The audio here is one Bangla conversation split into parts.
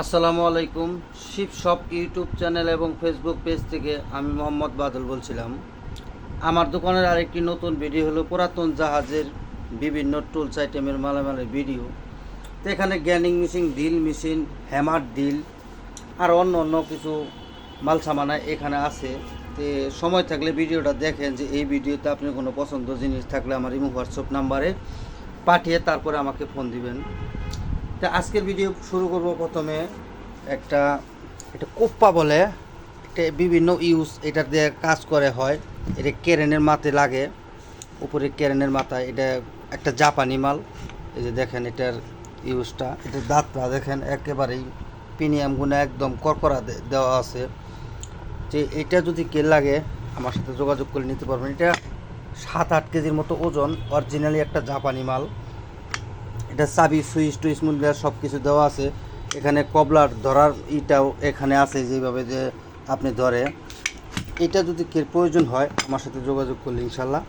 আসসালামু আলাইকুম। শিপ শপ ইউটিউব চ্যানেল এবং ফেসবুক পেজ থেকে আমি মোহাম্মদ বাদল বলছিলাম। আমার দোকানের আরেকটি নতুন ভিডিও হলো পুরাতন জাহাজের বিভিন্ন টুলস আইটেমের মালামালের ভিডিও। তো এখানে গ্যানিং machine, drill machine, hammer drill, আর অন্য অন্য কিছু মাল সামানা এখানে আছে। তো সময় থাকলে ভিডিওটা দেখেন যে এই ভিডিওতে আপনি কোনো পছন্দ জিনিস থাকলে আমার ইমো হোয়াটসঅ্যাপ নাম্বারে পাঠিয়ে তারপরে আমাকে ফোন দিবেন। তা আজকের ভিডিও শুরু করব প্রথমে একটা এটা কোপ্পা বলে এটা বিভিন্ন ইউজ এটা দিয়ে কাজ করে হয়। এটা কেরেনের মাথে লাগে, উপরে কেরেনের মাথায়। এটা একটা জাপানি মাল। এই যে দেখেন এটার ইউজটা এটার দাঁতটা দেখেন একেবারেই প্রিমিয়াম গুণে একদম করকরা দেওয়া আছে। যে এটা যদি কে লাগে, আমার সাথে যোগাযোগ করে নিতে পারবেন। এটা সাত আট কেজির মতো ওজন অরিজিনালি একটা জাপানি মাল। এটা চাবি, সুইচ, টুইচ মুন্ডিয়া সব কিছু দেওয়া আছে। এখানে কবলার ধরার ইটাও এখানে আছে, যেভাবে যে আপনি ধরে। এটা যদি কে প্রয়োজন হয়, আমার সাথে যোগাযোগ করলে ইনশাল্লাহ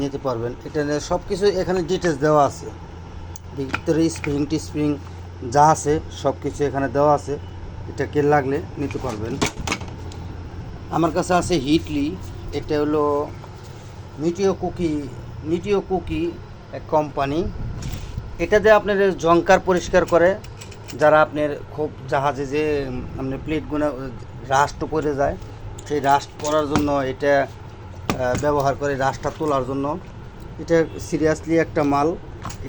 নিতে পারবেন। এটা সব কিছু এখানে ডিটেলস দেওয়া আছে। ভিতরে স্প্রিং টিস্প্রিং যা আছে সব কিছু এখানে দেওয়া আছে। এটা কে লাগলে নিতে পারবেন। আমার কাছে আছে হিটলি। এটা হলো মিটিও কুকি মিটিও কুকি এক কোম্পানি এটা দিয়ে আপনার জঙ্কার পরিষ্কার করে, যারা আপনার খুব জাহাজে যে আপনার প্লেটগুলো রাস্ট পড়ে যায়, সেই রাস্ট পড়ার জন্য এটা ব্যবহার করে রাস্টটা তোলার জন্য। এটা সিরিয়াসলি একটা মাল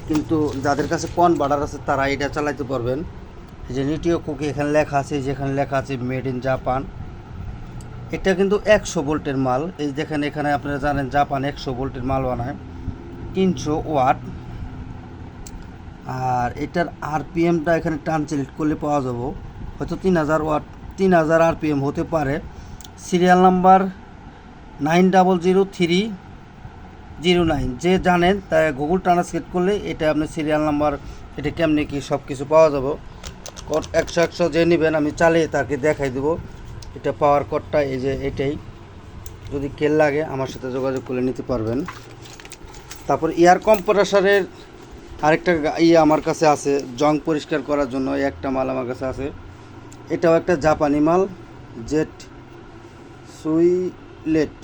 কিন্তু যাদের কাছে কন বার্ডার আছে, তারা এটা চালাইতে পারবেন। যে নিটিও কুকি এখানে লেখা আছে, যেখানে লেখা আছে মেড ইন জাপান এটা কিন্তু একশো ভোল্টের মাল। এই দেখেন, এখানে আপনারা জানেন, জাপান একশো ভোল্টের মাল বানায়। তিনশো ওয়াট। আর এটার আরপিএমটা এখানে টান সিলেক্ট করলে পাওয়া যাব। হয়তো তিন হাজার ওয়াট, তিন হাজার আরপিএম হতে পারে। Serial number nine double zero three zero nine যে জানেন তা গুগল ট্রান্সলেট করলে এটা আপনি সিরিয়াল নাম্বার এটা কেমনি কি সব কিছু পাওয়া যাব। কোড একশো একশো যে নেবেন, আমি চালিয়ে তাকে দেখাই দেবো। এটা পাওয়ার কোডটা এই যে এটাই। যদি কেল লাগে, আমার সাথে যোগাযোগ করে নিতে পারবেন। তারপর এয়ার কম্প্রেসারের আরেকটা ইয়ে আমার কাছে আছে জং পরিষ্কার করার জন্য একটা মাল আমার কাছে আছে। এটাও একটা জাপানি মাল জেট সুইলেট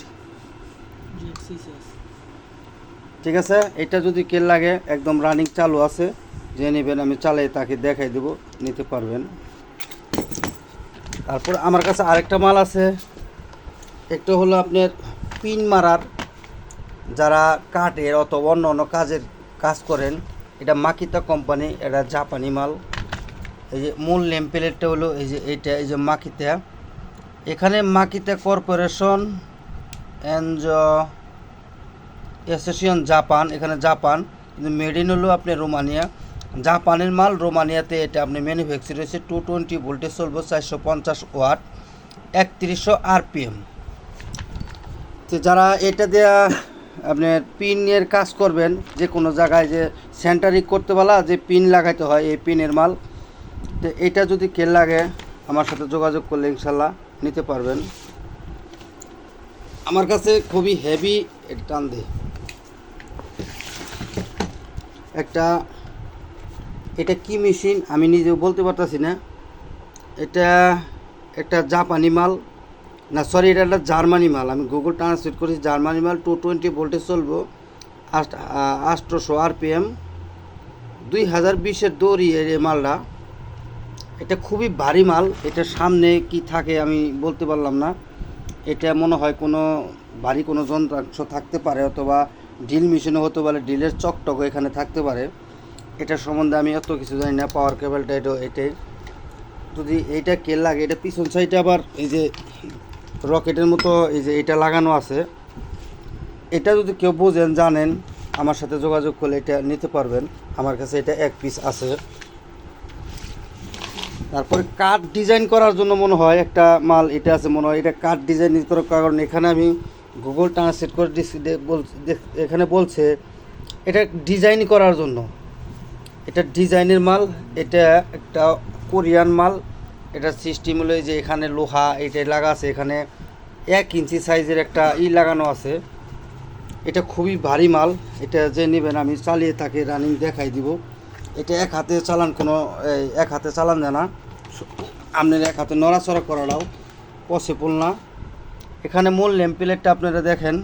ঠিক আছে? এটা যদি কেল লাগে, একদম রানিং চালু আছে, যে নেবেন আমি চালাই তাকে দেখাই দেব, নিতে পারবেন। তারপর আমার কাছে আরেকটা মাল আছে, একটা হলো আপনার পিন মারার, যারা কাঠের অথবা অন্য অন্য কাজের কাজ করেন এটা মাকিতা কোম্পানি, এটা জাপানি মাল। এই যে মূল নেম প্লেটটা হলো এই যে এইটা, এই যে মাকিতা। এখানে Makita corporation and association Japan, এখানে জাপান, কিন্তু মেড ইন হলো আপনি রোমানিয়া। জাপানের মাল রোমানিয়াতে এটা আপনি ম্যানুফ্যাকচার হয়েছে টু টোয়েন্টি ভোল্টেজ চলবো চারশো পঞ্চাশ ওয়াট, একত্রিশশো আরপিএম। তো যারা এটা দেয়া আপনার পিনের কাজ করবেন যে কোনো জায়গায় যে সেন্টারিং করতে বলা যে পিন লাগাইতে হয় এই পিনের মাল। তো এটা যদি কেল লাগে, আমার সাথে যোগাযোগ করলে ইনশাল্লাহ নিতে পারবেন। আমার কাছে খুবই হেভি এটা টান দে। একটা, এটা কি মেশিন আমি নিজেও বলতে পারতাছি না। এটা একটা জাপানি মাল। না সরি এটা একটা জার্মানি মাল। আমি গুগল ট্রান্সলেট করেছি, জার্মানি মাল টু টোয়েন্টি ভোল্টেজ চলবো। আষ্ট আষ্টশো আরপিএম দুই হাজার বিশের দড়ি এই মালটা। এটা খুবই ভারী মাল। এটা সামনে কি থাকে আমি বলতে পারলাম না। এটা মনে হয় কোনো ভারী কোনো যন্ত্রাংশ থাকতে পারে, অথবা ডিল মেশিনও হতে পারে ডিলের চকটক এখানে থাকতে পারে। এটা সম্বন্ধে আমি এত কিছু জানি না পাওয়ার কেবলটা এটা এটাই যদি এইটা কে লাগে, এটা পিছন সাইডে আবার এই যে রকেটের মতো এই যে এটা লাগানো আছে। এটা যদি কেউ বোঝেন, জানেন, আমার সাথে যোগাযোগ করলে এটা নিতে পারবেন। আমার কাছে এটা এক পিস আছে। তারপরে কাঠ ডিজাইন করার জন্য মনে হয় একটা মাল এটা আছে, মনে হয় এটা কাঠ ডিজাইন করার কারণ এখানে আমি গুগল ট্রান্সলেট করে এখানে বলছে, এটা ডিজাইন করার জন্য। এটা ডিজাইনের মাল, এটা একটা কোরিয়ান মাল। এটা সিস্টেম হলো যে এখানে লোহা এটা লাগা আছে, এখানে এক ইঞ্চি সাইজের একটা ই লাগানো আছে। এটা খুবই ভারী মাল, এটা যে নেবেন আমি চালিয়ে তাকে রানিং দেখাই দিব। এটা এক হাতে চালান কোনো এক হাতে চালান যায় না। আপনার এক হাতে নড়াচড়া করাটাও পসিবল না। এখানে মূল ল্যাম্প প্লেটটা আপনারা দেখেন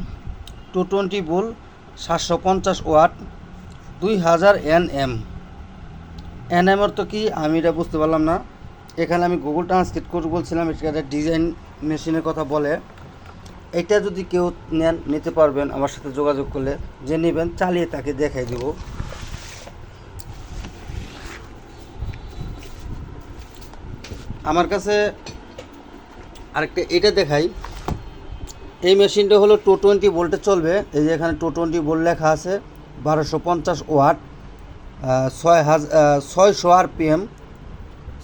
টু টোয়েন্টি বুল সাতশো পঞ্চাশ ওয়াট দুই হাজার এন এম এন এমের তো কি, আমি এটা বুঝতে পারলাম না। এখানে আমি গুগল ট্রান্সলেট করে বলছিলাম এটা ডিজাইন মেশিনের কথা বলে। এটা যদি কেউ নেন, নিতে পারবেন আমার সাথে যোগাযোগ করলে। যে নেবেন, চালিয়ে তাকে দেখাই দেব। আমার কাছে আরেকটা, এটা দেখাই। এই মেশিনটা হলো টু টোয়েন্টি ভোল্টে চলবে। এই যে এখানে টু টোয়েন্টি ভোল্ট লেখা আছে, বারোশো পঞ্চাশ ওয়াট ছয় হাজার ছয়শো আর পিএম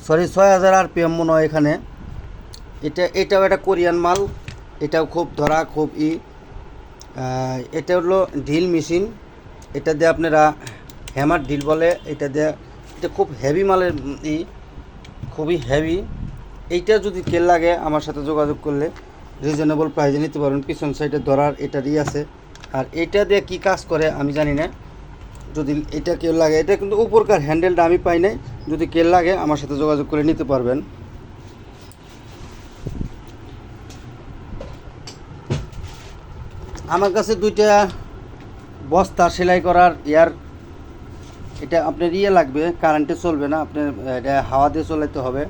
সরি, ছয় হাজার আর পিএম মনে হয় এখানে। এটা, এটাও একটা কোরিয়ান মাল, এটাও খুব ধরা, খুব ই। এটা হলো ঢিল মেশিন, এটা দিয়ে আপনারা হ্যামার ঢিল বলে, এটা দিয়ে, এটা খুব হেভি মালের ই, খুবই হেভি এইটা যদি কেল লাগে, আমার সাথে যোগাযোগ করলে রিজনেবল প্রাইজে নিতে পারবেন। পিছন সাইডে ধরার এটারই আছে। আর এটা দিয়ে কি কাজ করে, আমি জানি না। যদি এটা কেউ লাগে, এটা কিন্তু উপরকার হ্যান্ডেলটা আমি পাই নাই। যদি কেল লাগে, আমার সাথে যোগাযোগ করে নিতে পারবেন। আমার কাছে দুইটা বস্তা সেলাই করার ইয়ার, এটা আপনার ইয়ে লাগবে কারেন্টে চলবে না, আপনার এটা হাওয়া দিয়ে চলাইতে হবে।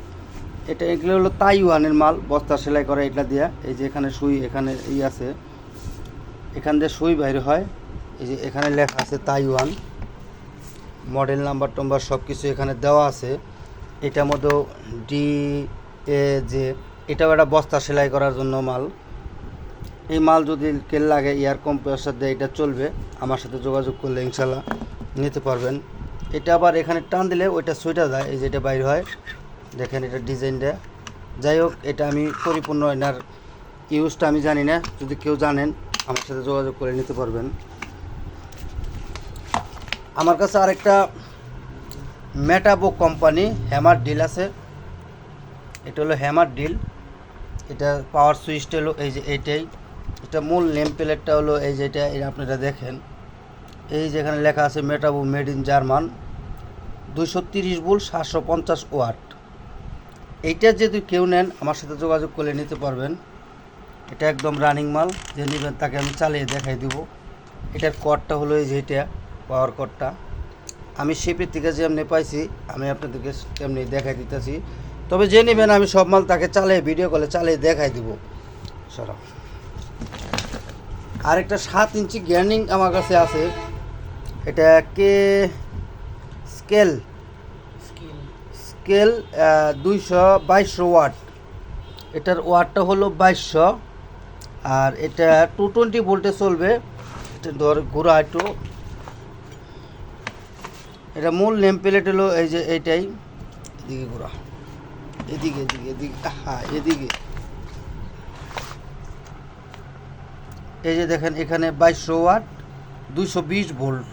এটা এগুলো হলো তাইওয়ানের মাল, বস্তা সেলাই করা এটা দিয়া। এই যে এখানে সুই, এখানে ই আছে। এখান দিয়ে সুই বাইরে হয়। এই যে এখানে লেখা আছে তাইওয়ান। মডেল নাম্বার টম্বার সব কিছু এখানে দেওয়া আছে। এটার মধ্যেও ডি, এ যে এটাও একটা বস্তা সেলাই করার জন্য মাল। এই মাল যদি কেল লাগে এয়ার কম্প্রেসার দিয়ে এটা চলবে, আমার সাথে যোগাযোগ করলে ইনশাল্লাহ নিতে পারবেন। এটা আবার এখানে টান দিলে ওইটা সুইটা যায়, এই যে এটা বাইর হয়। দেখেন এটা ডিজাইনটা। যাই হোক, এটা আমি পরিপূর্ণ এনার ইউজটা আমি জানি না। যদি কেউ জানেন, আমার সাথে যোগাযোগ করে নিতে পারবেন। আমার কাছে আরেকটা মেটাবো কোম্পানি হ্যামার ডিল আছে। এটা হলো হ্যামার ডিল এটা পাওয়ার সুইচটা হলো এই যে এইটাই। এটা মূল নেম প্লেটটা হলো এই যেটা আপনারা দেখেন। এই যেখানে লেখা আছে মেটাবো মেড ইন জার্মান দুশো তিরিশ বুল সাতশো পঞ্চাশ ওয়াট। এইটা যদি কেউ নেন, আমার সাথে যোগাযোগ করলে নিতে পারবেন। এটা একদম রানিং মাল। যে নেবেন, তাকে আমি চালিয়ে দেখাই দিব। এটার কডটা হলো এই যে এটা। পাওয়ার কডটা আমি শিপের থেকে যেমনি পাইছি আমি আপনাদেরকে তেমনি দেখাই দিতেছি। তবে যে নেবেন আমি সব মাল তাকে চালিয়ে ভিডিও কলে চালিয়ে দেখাই দিব। সরাও আরেকটা সাত ইঞ্চি গ্যার্নিং আমার কাছে আছে। এটা কে? স্কেল। স্কেল। দুইশো বাইশশো ওয়াট। এটার ওয়াটটা হলো বাইশশো। আর এটা টু টোয়েন্টি ভোল্টে চলবে। এটা ধর ঘোরা একটু এটা মূল নেম প্লেট হলো এই যে এইটাই। এদিকে ঘোরা। এদিকে এদিকে এদিকে। হ্যাঁ এদিকে। এই যে দেখেন, এখানে বাইশশো ওয়াট, দুইশো বিশ ভোল্ট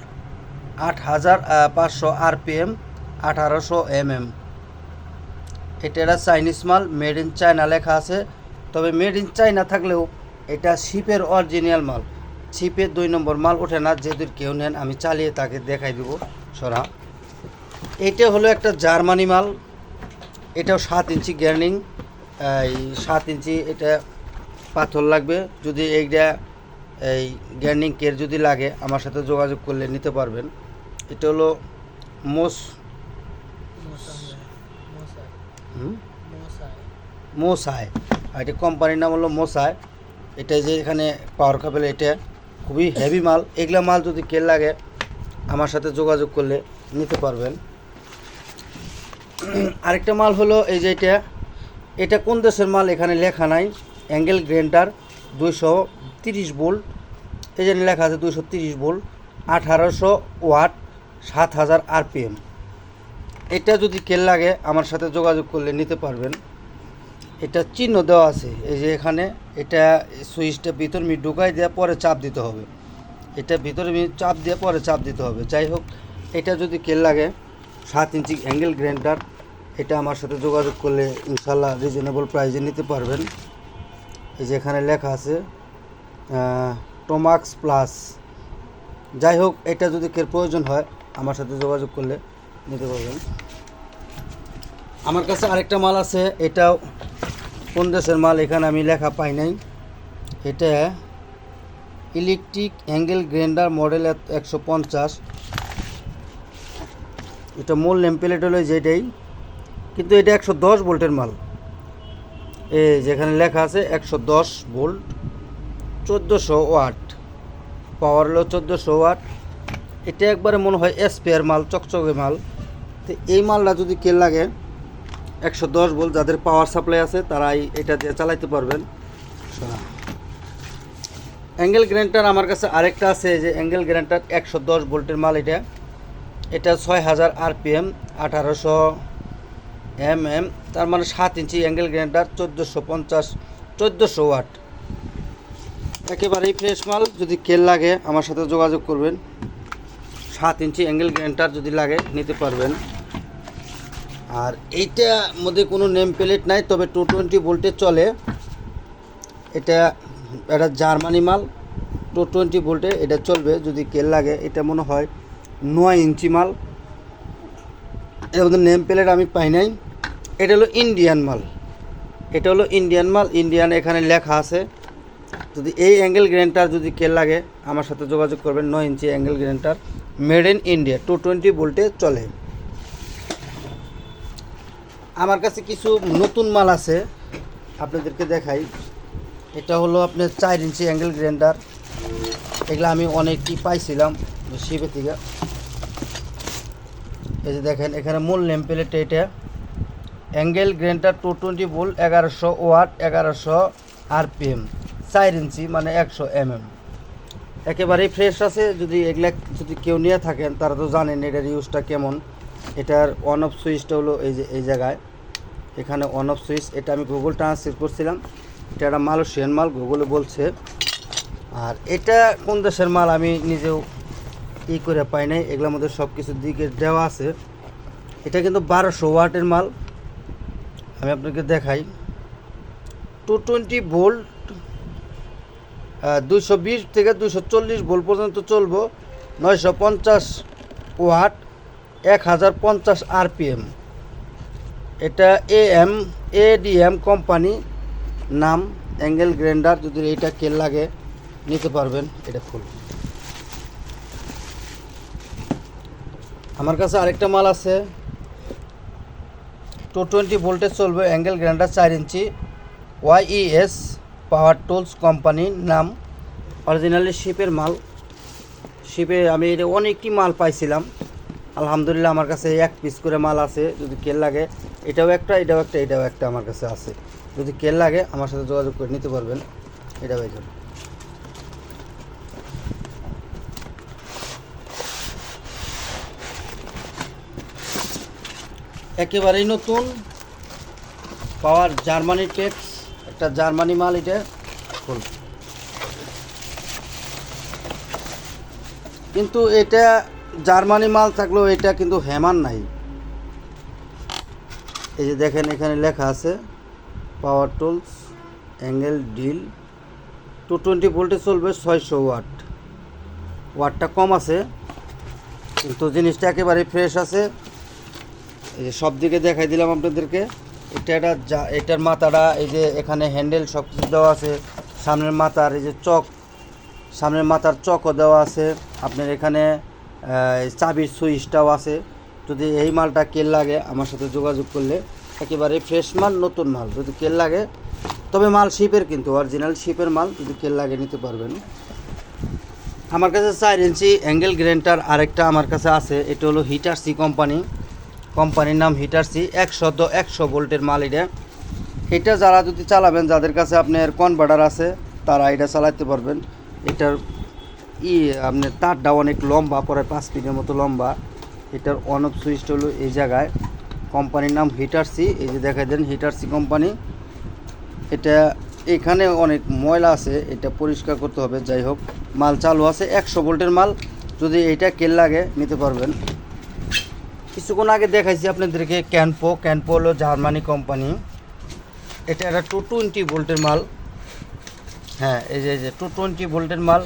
আট হাজার পাঁচশো আরপিএম, আঠারোশো এমএম। এটা একটা চাইনিজ মাল, মেড ইন চায়না লেখা আছে। তবে মেড ইন চায়না থাকলেও এটা শিপের অরিজিনাল মাল। শিপের দুই নম্বর মাল ওঠে না যদি কেউ নেন, আমি চালিয়ে তাকে দেখাই দেবো। সরা। এইটা হলো একটা জার্মানি মাল। এটাও সাত ইঞ্চি গ্যার্নিং। এই সাত ইঞ্চি এটা পাথর লাগবে। যদি এইটা এই গ্যার্নিং কের যদি লাগে, আমার সাথে যোগাযোগ করলে নিতে পারবেন। এটা হলো মোস আর এটা কোম্পানির নাম হলো মোসাই। এটা যে এখানে পাওয়ার কাপেল, এটা খুবই হেভি মাল। এগুলা মাল যদি কেল লাগে, আমার সাথে যোগাযোগ করলে নিতে পারবেন। আরেকটা মাল হলো এই যে এটা। এটা কোন দেশের মাল? এখানে লেখা নাই। অ্যাঙ্গেল গ্রেন্টার দুইশো তিরিশ ভোল্ট এই যে লেখা আছে দুইশো তিরিশ ভোল্ট আঠারোশো ওয়াট, সাত হাজার আরপিএম। এটা যদি কেল লাগে, আমার সাথে যোগাযোগ করলে নিতে পারবেন। এটা চিহ্ন দেওয়া আছে। এই যে এখানে এটা সুইচটা ভিতর মি ঢুকাই দেওয়া পরে চাপ দিতে হবে। এটা ভিতরে চাপ দিয়ে পরে চাপ দিতে হবে। যাই হোক, এটা যদি কেল লাগে সাত ইঞ্চি অ্যাঙ্গেল গ্রাইন্ডার, এটা আমার সাথে যোগাযোগ করলে ইনশাল্লাহ রিজনেবল প্রাইসে নিতে পারবেন। এই যে এখানে লেখা আছে টোমাক্স প্লাস যাই হোক, এটা যদি কের প্রয়োজন হয়, আমার সাথে যোগাযোগ করলে নিতে পারবেন। আমার কাছে আরেকটা মাল আছে, এটাও কোন দেশের মাল এখানে আমি লেখা পাই নাই। এটা ইলেকট্রিক অ্যাঙ্গেল গ্রাইন্ডার মডেল একশো পঞ্চাশ। এটা মূল নেম প্লেট হলো যেটাই। কিন্তু এটা একশো দশ ভোল্টের মাল। এ যেখানে লেখা আছে একশো দশ ভোল্ট, চোদ্দোশো ওয়াট। পাওয়ার হলো চোদ্দোশো ওয়াট। এটা একবারে মনে হয় স্পেয়ার মাল, চকচকে মাল। তো এই মালটা যদি কে লাগে, একশো দশ ভোল্ট যাদের পাওয়ার সাপ্লাই আছে, তারাই এটা দিয়ে চালাইতে পারবেন। অ্যাঙ্গেল গ্রাইন্ডার আমার কাছে আরেকটা আছে, যে অ্যাঙ্গেল গ্রাইন্ডার একশো দশ ভোল্টের মাল এটা। এটা ছয় হাজার আরপিএম, আঠারোশো এম এম তার মানে সাত ইঞ্চি অ্যাঙ্গেল গ্রাইন্ডার চোদ্দোশো পঞ্চাশ, চোদ্দোশো ওয়াট। একেবারেই ফ্রেশ মাল, যদি কেল লাগে, আমার সাথে যোগাযোগ করবেন। সাত ইঞ্চি অ্যাঙ্গেল গ্রাইন্ডার যদি লাগে, নিতে পারবেন। আর এইটা মধ্যে কোনো নেম প্লেট নাই, তবে টু টোয়েন্টি ভোল্টে চলে। এটা এটা জার্মানি মাল টু টোয়েন্টি ভোল্টে এটা চলবে, যদি কেল লাগে, এটা মনে হয় নয় ইঞ্চি মাল। এর মধ্যে নেম প্লেট আমি পাই নাই। এটা হলো ইন্ডিয়ান মাল। এটা হলো ইন্ডিয়ান মাল। ইন্ডিয়ান এখানে লেখা আছে। যদি এই অ্যাঙ্গেল গ্রেন্টার যদি কে লাগে, আমার সাথে যোগাযোগ করবেন। নয় inch angle grinder made in India two twenty ভোল্টে চলে। আমার কাছে কিছু নতুন মাল আছে। আপনাদেরকে দেখাই। এটা হলো আপনার চার ইঞ্চি অ্যাঙ্গেল গ্রাইন্ডার এগুলো আমি অনেকই পাইছিলাম। শিবে থেকে। এই যে দেখেন, এখানে মূল নেম প্লেট এটা angle grinder two twenty volt, এগারোশো ওয়াট, এগারোশো আরপিএম, চার ইঞ্চি মানে একশো এমএম। একেবারেই ফ্রেশ আছে, যদি এগুলা যদি কেউ নিয়ে থাকেন, তারা তো জানেন এটার ইউজটা কেমন। এটার অন অফ সুইচটা হলো এই যে, এই জায়গায়। এখানে অন অফ সুইচ এটা আমি গুগল ট্রান্সলেট করছিলাম। এটা একটা মালয়েশিয়ান মাল গুগলে বলছে। আর এটা কোন দেশের মাল, আমি নিজেও ই করে পাই নাই, এগুলোর মধ্যে সব কিছু দিকে দেওয়া আছে। এটা কিন্তু বারোশো ওয়াটের মাল। আমি আপনাকে দেখাই। টু টোয়েন্টি ভোল্ট দুশো বিশ থেকে দুশো চল্লিশ ভোল্ট পর্যন্ত চলবো। নয়শো পঞ্চাশ ওয়াট, এক হাজার পঞ্চাশ আরপিএম। এটা এ এম এডিএম কোম্পানি, নাম অ্যাঙ্গেল গ্রাইন্ডার, যদি এইটা কেল লাগে, নিতে পারবেন। এটা ফুল আমার কাছে আরেকটা মাল আছে। টু টোয়েন্টি ভোল্টেজ চলবে অ্যাঙ্গেল গ্রাইন্ডার চার ইঞ্চি ওয়াইইএস পাওয়ার টুলস কোম্পানির নাম। অরিজিনালি শিপের মাল। শিপে আমি এটা অনেকটি মাল পাইছিলাম। আলহামদুলিল্লাহ আমার কাছে এক পিস করে মাল আছে, যদি কেল লাগে। এটাও একটা এটাও একটা এটাও একটা আমার কাছে আছে। যদি কেল লাগে, আমার সাথে যোগাযোগ করে নিতে পারবেন। এটাও এই একেবারেই নতুন। পাওয়ার জার্মানি টেক্স একটা জার্মানি মাল এটা। ফুল কিন্তু এটা জার্মানি মাল থাকলেও এটা কিন্তু হ্যামার নাই। এই যে দেখেন এখানে লেখা আছে power tools angle drill two twenty ভোল্টে চলবে ছয়শো ওয়াট। ওয়াটটা কম আছে কিন্তু জিনিসটা একেবারে ফ্রেশ আছে। এই যে সব দিকে দেখাই দিলাম আপনাদেরকে। এটা একটা যা এটার মাথাটা, এই যে এখানে হ্যান্ডেল সব কিছু দেওয়া আছে। সামনের মাথার এই যে চক, সামনের মাথার চকও দেওয়া আছে। আপনার এখানে চাবির সুইচটাও আছে। যদি এই মালটা কেল লাগে, আমার সাথে যোগাযোগ করলে, একেবারে ফ্রেশ মাল, নতুন মাল। যদি কেল লাগে, তবে মাল শিপের কিন্তু অরিজিনাল শিপের মাল, যদি কেল লাগে নিতে পারবেন। আমার কাছে চার ইঞ্চি অ্যাঙ্গেল গ্রেন্টার আরেকটা আমার কাছে আছে, এটা হলো হিটার সি কোম্পানি কোম্পানির নাম হিটার সি একশো ভোল্টের মাল এটা। এটা যারা যদি চালাবেন, যাদের কাছে আপনার কনভার্টার আছে, তারা এটা চালাতে পারবেন। এটার ই, আপনার তারটা অনেক লম্বা, পরে পাঁচ ফিটের মতো লম্বা। এটার অন অফ সুইচটা হলো এই জায়গায়। কোম্পানির নাম হিটার সি এই যে দেখা দেন হিটার সি কোম্পানি। এটা এখানে অনেক ময়লা আছে, এটা পরিষ্কার করতে হবে। যাই হোক, মাল চালু আছে, একশো ভোল্টের মাল। যদি এটা কেল লাগে, নিতে পারবেন। কিছুক্ষণ আগে দেখাইছি আপনাদেরকে ক্যানপো। ক্যানপো হলো জার্মানি কোম্পানি। এটা একটা টু টোয়েন্টি ভোল্টের মাল। হ্যাঁ এই যে এই যে, টু টোয়েন্টি ভোল্টের মাল।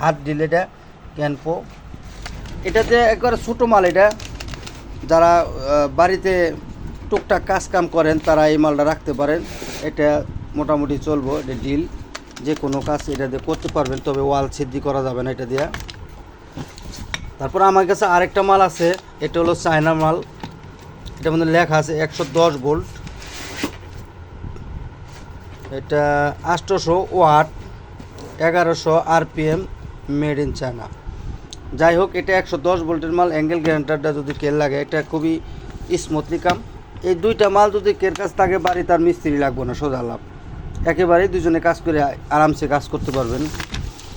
হাত দিলে এটা ক্যানপো। এটাতে একবারে ছোটো মাল এটা। যারা বাড়িতে টুকটাক কাজ কাম করেন, তারা এই মালটা রাখতে পারেন। এটা মোটামুটি চলবো, এটা ডিল যে কোনো কাজ এটা দিয়ে করতে পারবেন, তবে ওয়াল সিদ্ধি করা যাবে না এটা দিয়ে। তারপর আমার কাছে আরেকটা মাল আছে, এটা হলো চায়না মাল। এটার মধ্যে লেখা আছে একশো দশ ভোল্ট এটা আটশোশো ওয়াট, এগারোশো আরপিএম মেড ইন চায়না। যাই হোক, এটা একশো দশ ভোল্টের মাল, অ্যাঙ্গেল গ্যারান্টারটা যদি কেল লাগে, এটা খুবই স্মুথলি কাম এই দুইটা মাল যদি কের কাছ থাকে, বাড়ি তার মিস্ত্রি লাগবে না, সোজা লাভ। একেবারেই দুজনে কাজ করে আরামসে কাজ করতে পারবেন।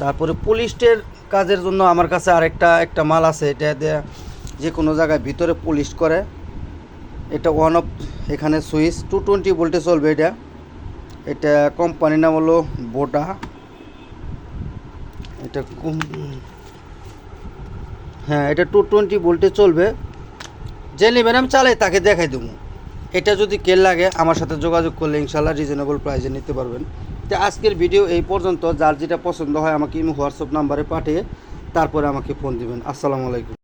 তারপরে পুলিশের কাজের জন্য আমার কাছে আরেকটা, একটা মাল আছে, এটা দিয়ে যে কোনো জায়গায় ভিতরে পুলিশ করে। এটা ওয়ান অফ এখানে সুইচ টু টোয়েন্টি ভোল্টে চলবে এটা। এটা কোম্পানির নাম হলো বোটা এটা হ্যাঁ এটা টু টোয়েন্টি ভোল্টে চলবে। যে নেবেন, আমি চালাই, তাকে দেখাই দেবো। এটা যদি কেল লাগে, আমার সাথে যোগাযোগ করলে ইনশাল্লাহ রিজনেবল প্রাইসে নিতে পারবেন। তো আজকের ভিডিও এই পর্যন্ত। যার যেটা পছন্দ হয় আমাকে হোয়াটসঅ্যাপ নাম্বারে পাঠিয়ে তারপরে আমাকে ফোন দিবেন। আসসালামু আলাইকুম।